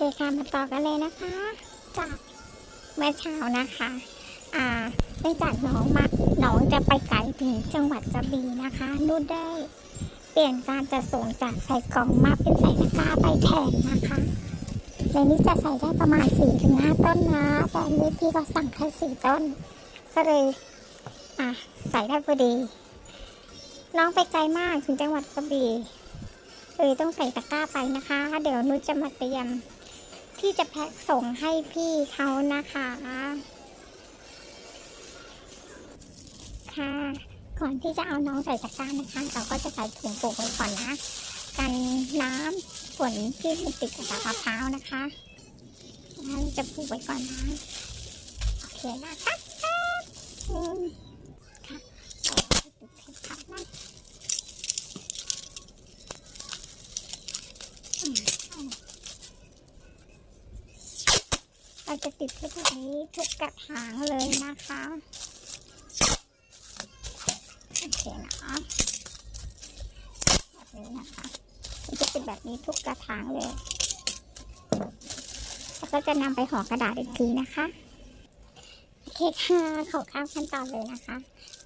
คค่ะมาต่อกันเลยนะคะ จากเมื่อเช้านะคะ อ่าเนื่องจากน้องมาน้องจะไปไกลถึงจังหวัดกระบี่นะคะนุ่นได้เปลี่ยนการจะส่งจากใส่กล่องมาเป็นใส่ตะกร้าไปแทนนะคะในนี้จะใส่ได้ประมาณ4ี่ถึงห้าต้นนะแต่นนี้พี่ก็สั่งแค่สี่ต้น ก็เลยอะใส่ได้พอดี น้องไปไกลมากถึงจังหวัดกระบี่เลยต้องใส่ตะกร้าไปนะคะ เดี๋ยวนุชจะมาเตรียม ที่จะแพ็คส่งให้พี่เขานะคะ ค่ะ ก่อนที่จะเอาน้องใส่ตะกร้านะคะ เราก็จะใส่ถุงปลูกไว้ก่อนนะ กันน้ำฝนที่มันติดกับมะพร้าวนะคะงั้นจะปลูกไว้ก่อนนะ โอเคนะคะอืมค่ะเอาไปติดให้ขาดนะอืม เราจะติดไว้แบบนี้ทุกกระถางเลยนะคะโอเคนะแบบนี้นะคะจะเป็นแบบนี้ทุกกระถางเลยแล้วก็จะนำไปห่อกระดาษอีกทีนะคะโอเคค่ะขอข้ามขั้นตอนเลยนะคะ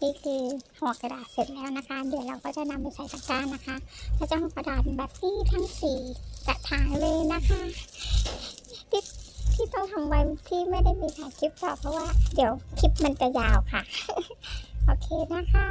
นี่คือห่อกระดาษเสร็จแล้วนะคะ เดี๋ยวเราก็จะนำไปใส่ตะกร้านะคะเราจะห่อกระดาษแบบนี้ทั้งสี่กระถางเลยนะคะ ที่ไม่ได้มีถ่ายคลิปต่อเพราะว่า เดี๋ยวคลิปมันจะยาวค่ะ โอเคนะคะ